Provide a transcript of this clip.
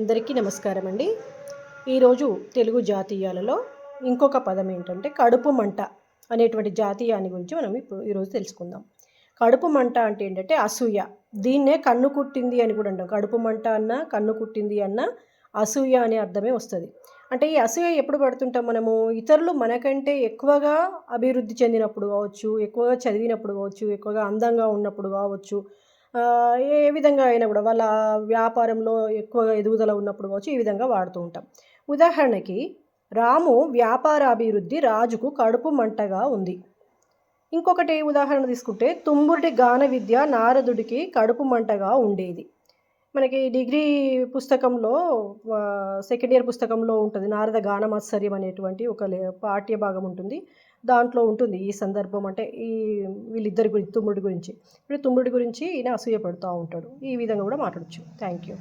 అందరికీ నమస్కారం అండి ఈరోజు తెలుగు జాతీయాలలో ఇంకొక పదం ఏంటంటే కడుపు మంట అనేటువంటి జాతీయాన్ని గురించి మనం ఇప్పుడు ఈరోజు తెలుసుకుందాం. కడుపు మంట అంటే ఏంటంటే అసూయ. దీన్నే కన్ను కుట్టింది అని కూడా అంటాం. కడుపు మంట అన్న కన్ను కుట్టింది అన్న అసూయ అనే అర్థమే వస్తుంది. అంటే ఈ అసూయ ఎప్పుడు పడుతుంటాం మనము? ఇతరులు మనకంటే ఎక్కువగా అభివృద్ధి చెందినప్పుడు కావచ్చు ఎక్కువగా చదివినప్పుడు కావచ్చు ఎక్కువగా అందంగా ఉన్నప్పుడు కావచ్చు ఏ విధంగా అయినా కూడా వాళ్ళ వ్యాపారంలో ఎక్కువ ఎదుగుదల ఉన్నప్పుడు కావచ్చు ఈ విధంగా వాడుతూ ఉంటాం. ఉదాహరణకి రాము వ్యాపార అభివృద్ధి రాజుకు కడుపు మంటగా ఉంది. ఇంకొకటి ఉదాహరణ తీసుకుంటే తుమ్ముడి గాన విద్య నారదుడికి కడుపు మంటగా ఉండేది. మనకి డిగ్రీ పుస్తకంలో సెకండ్ ఇయర్ పుస్తకంలో ఉంటుంది. నారద గానమాత్సర్యం అనేటువంటి ఒక పాఠ్య భాగం ఉంటుంది. దాంట్లో ఉంటుంది ఈ సందర్భం అంటే ఈ వీళ్ళిద్దరి గురించి తుమ్ముడి గురించి. ఇప్పుడు తుమ్ముడి గురించి ఈయన అసూయపడుతూ ఉంటాడు. ఈ విధంగా కూడా మాట్లాడచ్చు. Thank you